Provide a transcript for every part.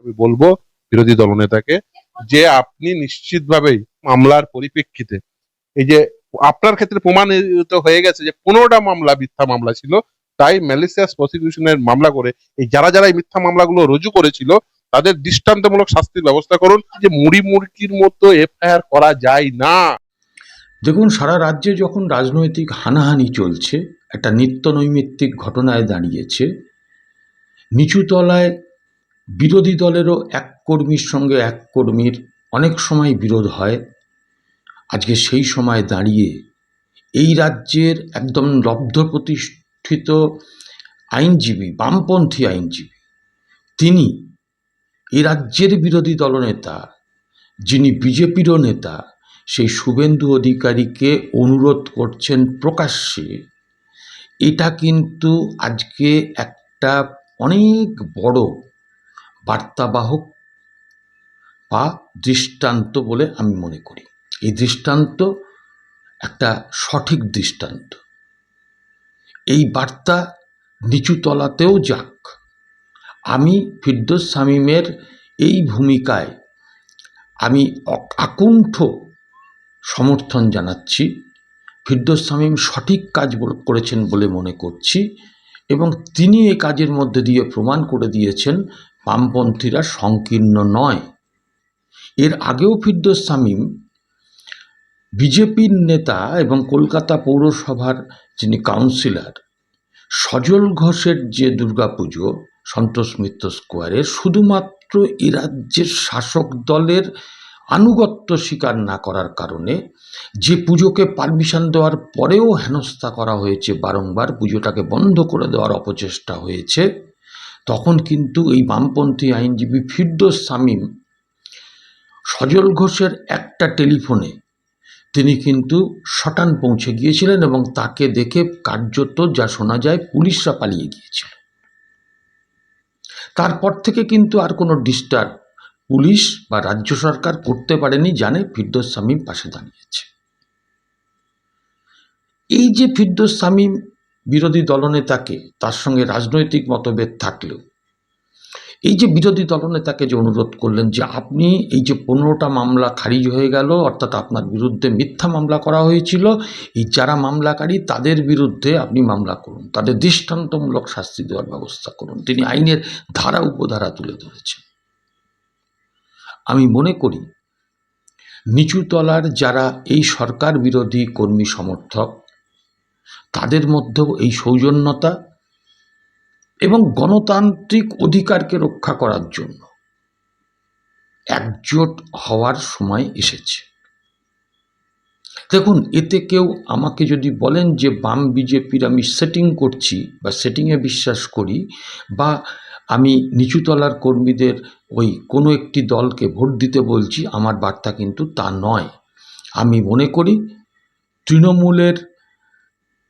আমি বলব বিরোধী দলনেতাকে যে আপনি নিশ্চিতভাবেই মামলার পরিপ্রেক্ষিতে এই যে আপনার ক্ষেত্রে প্রমাণিত হয়ে গেছে যে পনেরোটা মামলা মিথ্যা মামলা ছিল, তাই ম্যালিসিয়াস প্রসিকিউশনের মামলা করে এই যারা যারা এই মিথ্যা মামলাগুলো রুজু করেছিল, তাদের দৃষ্টান্তমূলক শাস্তির ব্যবস্থা করুন যে মুড়ি মুড়কির মতো এফআইআর করা যায় না। দেখুন, সারা রাজ্যে যখন রাজনৈতিক হানাহানি চলছে, একটা নিত্য নৈমিত্তিক ঘটনায় দাঁড়িয়েছে, নিচুতলায় বিরোধী দলেরও এক কর্মীর সঙ্গে এক কর্মীর অনেক সময় বিরোধ হয়। আজকে সেই সময় দাঁড়িয়ে এই রাজ্যের একদম লব্ধ প্রতিষ্ঠিত আইনজীবী, বামপন্থী আইনজীবী, তিনি এই রাজ্যের বিরোধী দলনেতা, যিনি বিজেপিরও নেতা, সেই শুভেন্দু অধিকারীকে অনুরোধ করছেন প্রকাশ্যে। এটা কিন্তু আজকে একটা অনেক বড় বার্তাবাহক বা দৃষ্টান্ত বলে আমি মনে করি। এই দৃষ্টান্ত একটা সঠিক দৃষ্টান্ত। এই বার্তা নিচু তলাতেও যাক। আমি ফিরদোস শামীমের এই ভূমিকায় আমি আকুণ্ঠ সমর্থন জানাচ্ছি। ফিরদোস শামীম সঠিক কাজ করেছেন বলে মনে করছি এবং তিনি এই কাজের মধ্যে দিয়ে প্রমাণ করে দিয়েছেন বামপন্থীরা সংকীর্ণ নয়। এর আগেও ফিরদোস শামীম বিজেপির নেতা এবং কলকাতা পৌরসভার যিনি কাউন্সিলর, সজল ঘোষের যে দুর্গাপুজো, সন্তোষ মিত্র স্কোয়ারে, শুধুমাত্র এ রাজ্যের শাসক দলের আনুগত্য স্বীকার না করার কারণে যে পুজোকে পারমিশন দেওয়ার পরেও হেনস্থা করা হয়েছে বারংবার, পুজোটাকে বন্ধ করে দেওয়ার অপচেষ্টা হয়েছে। তখন কিন্তু এই বামপন্থী আইনজীবী ফিরদোস শামীম, সজল ঘোষের একটা টেলিফোনে তিনি কিন্তু শটান পৌঁছে গিয়েছিলেন এবং তাকে দেখে কার্যত যা শোনা যায় পুলিশরা পালিয়ে গিয়েছিল। তারপর থেকে কিন্তু আর কোনো ডিস্টার্ব পুলিশ বা রাজ্য সরকার করতে পারেনি জানে ফিরদোস শামীম পাশে দাঁড়িয়েছে। এই যে ফিরদোস শামীম বিরোধী দলনেতাকে তার সঙ্গে রাজনৈতিক মতভেদ থাকলেও। এই যে বিরোধী দলনেতাকে যে অনুরোধ করলেন যে আপনি এই যে পনেরোটা মামলা খারিজ হয়ে গেল, অর্থাৎ আপনার বিরুদ্ধে মিথ্যা মামলা করা হয়েছিল, এই যারা মামলাকারী তাদের বিরুদ্ধে আপনি মামলা করুন, তাদের দৃষ্টান্তমূলক শাস্তি দেওয়ার ব্যবস্থা করুন। তিনি আইনের ধারা উপধারা তুলে ধরেছেন। আমি মনে করি, নিচুতলার যারা এই সরকার বিরোধী কর্মী সমর্থক তাদের মধ্যেও এই সৌজন্যতা এবং গণতান্ত্রিক অধিকারকে রক্ষা করার জন্য একজোট হওয়ার সময় এসেছে। দেখুন, এতে কেউ আমাকে যদি বলেন যে বাম বিজেপির আমি সেটিং করছি বা সেটিংয়ে বিশ্বাস করি বা আমি নিচুতলার কর্মীদের ওই কোনো একটি দলকে ভোট দিতে বলছি, আমার বার্তা কিন্তু তা নয়। আমি মনে করি তৃণমূলের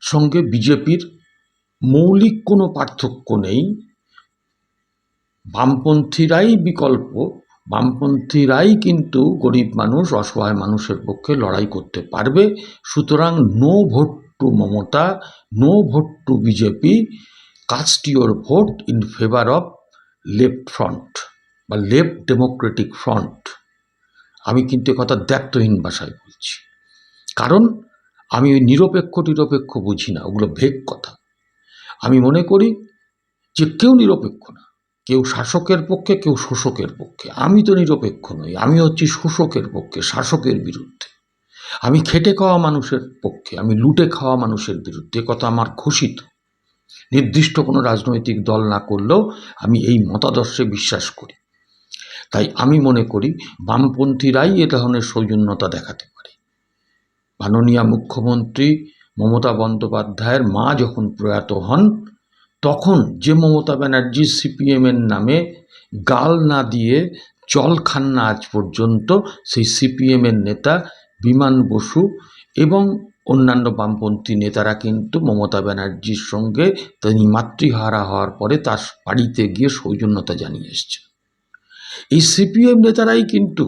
সঙ্গে বিজেপির মৌলিক কোনো পার্থক্য নেই। বামপন্থীরাই বিকল্প, বামপন্থীরাই কিন্তু গরিব মানুষ, অসহায় মানুষের পক্ষে লড়াই করতে পারবে। সুতরাং no vote to Mamata, no vote to BJP, cast your vote in favour of Left Front বা লেফট ডেমোক্রেটিক ফ্রন্ট। আমি কিন্তু কথা দ্ব্যর্থহীন ভাষায় বলছি। কারণ আমি ওই নিরপেক্ষ নিরপেক্ষ বুঝি না, ওগুলো ভেগ কথা। আমি মনে করি যে কেউ নিরপেক্ষ না, কেউ শাসকের পক্ষে, কেউ শোষকের পক্ষে। আমি তো নিরপেক্ষ নই, আমি হচ্ছি শোষকের পক্ষে, শাসকের বিরুদ্ধে। আমি খেটে খাওয়া মানুষের পক্ষে, আমি লুটে খাওয়া মানুষের বিরুদ্ধে কথা আমার ঘোষিত। নির্দিষ্ট কোনো রাজনৈতিক দল না করলেও আমি এই মতাদর্শে বিশ্বাস করি। তাই আমি মনে করি বামপন্থীরাই এ ধরনের সৌজন্যতা দেখাতে মাননীয় মুখ্যমন্ত্রী মমতা বন্দ্যোপাধ্যায়ের মা যখন প্রয়াত হন, তখন যে মমতা ব্যানার্জি সিপিএমের নামে গাল না দিয়ে জল খান না আজ পর্যন্ত, সেই সিপিএমের নেতা বিমান বসু এবং অন্যান্য বামপন্থী নেতারা কিন্তু মমতা ব্যানার্জির সঙ্গে তিনি মাতৃহারা হওয়ার পরে তার বাড়িতে গিয়ে সৌজন্যতা জানিয়ে এসছেন। এই সিপিএম নেতারাই কিন্তু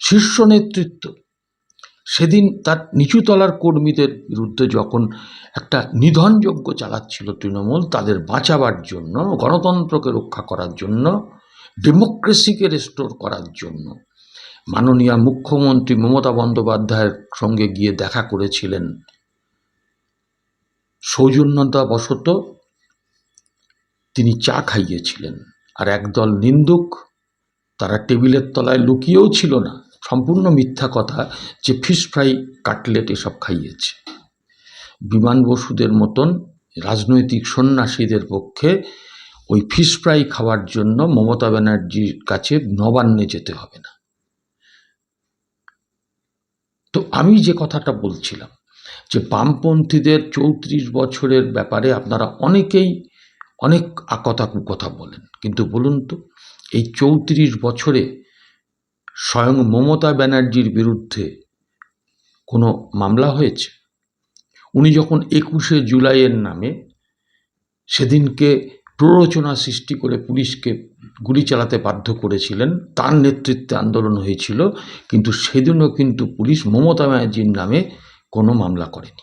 শীর্ষ নেতৃত্ব। সেদিন তার নিচুতলার কর্মীদের বিরুদ্ধে যখন একটা নিধনযজ্ঞ চালাচ্ছিল তৃণমূল, তাদের বাঁচাবার জন্য, গণতন্ত্রকে রক্ষা করার জন্য, ডেমোক্রেসিকে রেস্টোর করার জন্য, মাননীয় মুখ্যমন্ত্রী মমতা বন্দ্যোপাধ্যায়ের সঙ্গে গিয়ে দেখা করেছিলেন। সৌজন্যতা বশত তিনি চা খাইয়েছিলেন। আর একদল নিন্দুক তারা টেবিলের তলায় লুকিয়েও ছিল না। সম্পূর্ণ মিথ্যা কথা যে ফিশ ফ্রাই কাটলেট এসব খাইয়েছে। বিমান বসুদের মতন রাজনৈতিক সন্ন্যাসীদের পক্ষে ওই ফিশ ফ্রাই খাওয়ার জন্য মমতা ব্যানার্জির কাছে নবান্নে যেতে হবে না। তো আমি যে কথাটা বলছিলাম, যে বামপন্থীদের চৌত্রিশ বছরের ব্যাপারে আপনারা অনেকেই অনেক আকথা কুকথা বলেন। কিন্তু বলুন তো, এই চৌত্রিশ বছরে স্বয়ং মমতা ব্যানার্জির বিরুদ্ধে কোনো মামলা হয়েছে? উনি যখন একুশে জুলাইয়ের নামে সেদিনকে প্ররোচনা সৃষ্টি করে পুলিশকে গুলি চালাতে বাধ্য করেছিলেন, তার নেতৃত্বে আন্দোলন হয়েছিল, কিন্তু সেদিনও কিন্তু পুলিশ মমতা ব্যানার্জির নামে কোনো মামলা করেনি।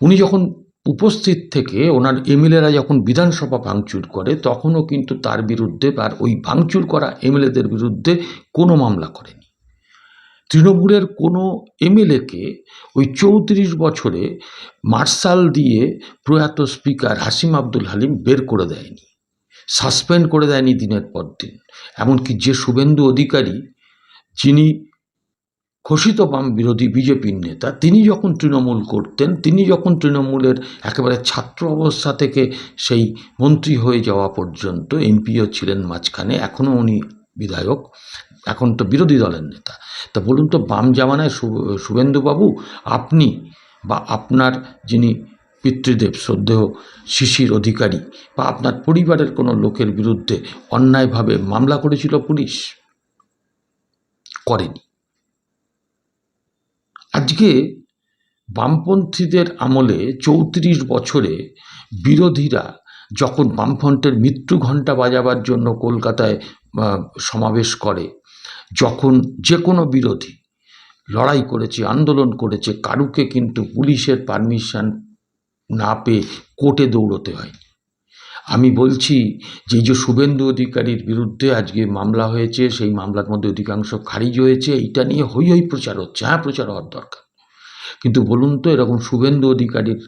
উনি যখন উপস্থিত থেকে ওনার এমএলএরা যখন বিধানসভা ভাঙচুর করে, তখনও কিন্তু তার বিরুদ্ধে আর ওই ভাঙচুর করা এমএলএদের বিরুদ্ধে কোনো মামলা করেনি। তৃণমূলের কোনো এমএলএকে ওই চৌত্রিশ বছরে মার্শাল দিয়ে প্রয়াত স্পিকার হাসিম আব্দুল হালিম বের করে দেয়নি, সাসপেন্ড করে দেয়নি দিনের পর দিন। এমনকি যে শুভেন্দু অধিকারী, যিনি ঘোষিত বাম বিরোধী বিজেপির নেতা, তিনি যখন তৃণমূল করতেন, তিনি যখন তৃণমূলের একেবারে ছাত্র অবস্থা থেকে সেই মন্ত্রী হয়ে যাওয়া পর্যন্ত এমপিও ছিলেন মাঝখানে, এখনও উনি বিধায়ক, এখন তো বিরোধী দলের নেতা। তা বলুন তো, বাম জামানায় শুভেন্দুবাবু, আপনি বা আপনার যিনি পিতৃদেব, শ্রদ্ধেয় শিশির অধিকারী, বা আপনার পরিবারের কোনো লোকের বিরুদ্ধে অন্যায়ভাবে মামলা করেছিল পুলিশ? করেনি। আজকে বামপন্থীদের আমলে চৌত্রিশ বছরে বিরোধীরা যখন বামফ্রন্টের মৃত্যু ঘণ্টা বাজাবার জন্য কলকাতায় সমাবেশ করে, যখন যে কোনো বিরোধী লড়াই করেছে, আন্দোলন করেছে, কারুকে কিন্তু পুলিশের পারমিশন না পেয়ে কোর্টে দৌড়তে হয় আমি বলছি যে যে শুভেন্দু অধিকারীর বিরুদ্ধে আজকে মামলা হয়েছে, সেই মামলার মধ্যে অধিকাংশ খারিজ হয়েছে, এইটা নিয়ে হই হই প্রচার হচ্ছে হ্যাঁ প্রচার হওয়ার দরকার। কিন্তু বলুন তো, এরকম শুভেন্দু অধিকারীর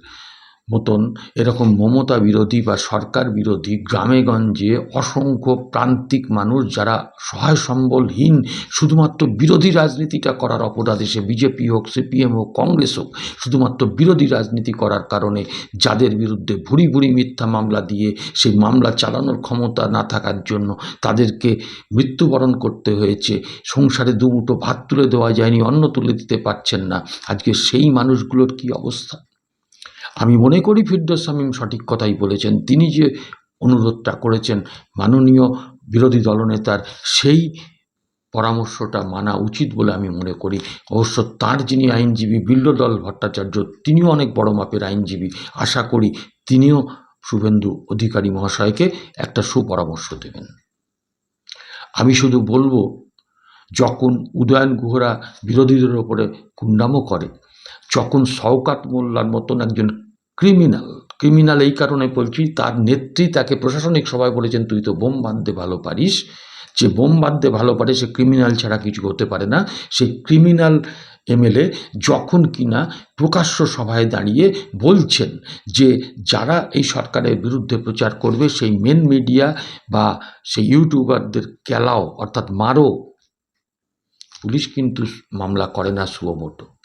মতন এরকম মমতা বিরোধী বা সরকার বিরোধী গ্রামে গঞ্জে অসংখ্য প্রান্তিক মানুষ যারা সহায় সম্বলহীন শুধুমাত্র বিরোধী রাজনীতিটা করার অপরাধে সে বিজেপি হোক সিপিএম হোক, কংগ্রেস হোক, শুধুমাত্র বিরোধী রাজনীতি করার কারণে যাদের বিরুদ্ধে ভুরি ভুরি মিথ্যা মামলা দিয়ে সেই মামলা চালানোর ক্ষমতা না থাকার জন্য তাদেরকে মৃত্যুবরণ করতে হয়েছে। সংসারে দুমুটো ভাত তুলে দেওয়া যায়নি, অন্ন তুলে দিতে পারছেন না। আজকে সেই মানুষগুলোর কি অবস্থা? আমি মনে করি ফিরদোস শামীম সঠিক কথাই বলেছেন। তিনি যে অনুরোধটা করেছেন মাননীয় বিরোধী দলনেতার, সেই পরামর্শটা মানা উচিত বলে আমি মনে করি। অবশ্য তার যিনি আইনজীবী, বিল্লদল ভট্টাচার্য, তিনিও অনেক বড় মাপের আইনজীবী। আশা করি তিনিও শুভেন্দু অধিকারী মহাশয়কে একটা সুপরামর্শ দেবেন। আমি শুধু বলব, যখন উদয়ন গুহরা বিরোধীদের ওপরে কুণ্ডামো করে, যখন শওকাত মোল্লার মতন একজন ক্রিমিনাল ক্রিমিনাল এই কারণে বলছি, তার নেত্রী তাকে প্রশাসনিক সভায় বলেছেন, তুই তো বোম বাঁধতে ভালো পারিস। যে বোম বাঁধতে ভালো পারে, সে ক্রিমিনাল ছাড়া কিছু হতে পারে না। সেই ক্রিমিনাল এমএলএ যখন কিনা প্রকাশ্য সভায় দাঁড়িয়ে বলছেন যে, যারা এই সরকারের বিরুদ্ধে প্রচার করবে, সেই মেন মিডিয়া বা সেই ইউটিউবারদের কেলাও, অর্থাৎ মারো। পুলিশ কিন্তু মামলা করে না সুমোটো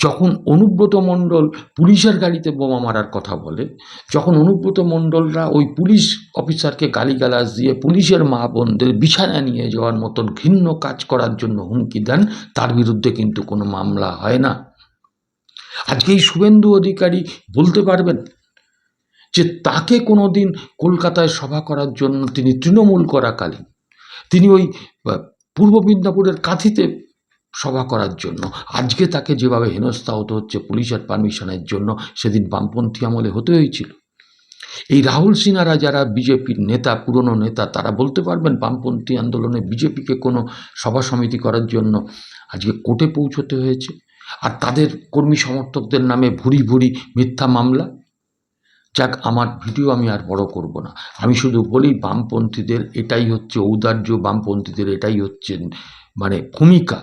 যখন অনুব্রত মণ্ডল পুলিশের গাড়িতে বোমা মারার কথা বলে, যখন অনুব্রত মণ্ডলরা ওই পুলিশ অফিসারকে গালিগালাজ দিয়ে পুলিশের মা বোনদের বিছানা নিয়ে যাওয়ার মতন ঘৃণ্য কাজ করার জন্য হুমকি দেন, তার বিরুদ্ধে কিন্তু কোনো মামলা হয় না। আজকে এই শুভেন্দু অধিকারী বলতে পারবেন যে তাকে কোনো দিন কলকাতায় সভা করার জন্য তিনি তৃণমূল করাকালীন। তিনি ওই পূর্ব মেদিনীপুরের কাঁথিতে সভা করার জন্য। আজকে তাকে যেভাবে হেনস্থা হতে হচ্ছে পুলিশের পারমিশনের জন্য, সেদিন বামপন্থী আমলে হতে হয়েছিল। এই রাহুল সিনহারা যারা বিজেপির নেতা, পুরনো নেতা, তারা বলতে পারবেন বামপন্থী আন্দোলনে বিজেপিকে কোনো সভা সমিতি করার জন্য আজকে কোর্টে পৌঁছতে হয়েছে। আর তাদের কর্মী সমর্থকদের নামে ভুরি ভুরি মিথ্যা মামলা। যাক, আমার ভিডিও আমি আর বড় করব না। আমি শুধু বলি বামপন্থীদের এটাই হচ্ছে ঔদার্য, বামপন্থীদের এটাই হচ্ছে মানে ভূমিকা।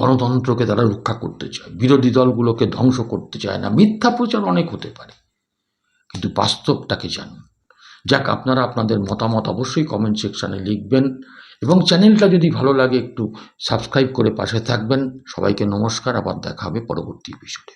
গণতন্ত্রকে তারা রক্ষা করতে চায়, বিরোধী দলগুলোকে ধ্বংস করতে চায় না। মিথ্যা প্রচার অনেক হতে পারে, কিন্তু বাস্তবটাকে জানুন। যাক, আপনারা আপনাদের মতামত অবশ্যই কমেন্ট সেকশানে লিখবেন এবং চ্যানেলটা যদি ভালো লাগে একটু সাবস্ক্রাইব করে পাশে থাকবেন। সবাইকে নমস্কার, আবার দেখা হবে পরবর্তী এপিসোডে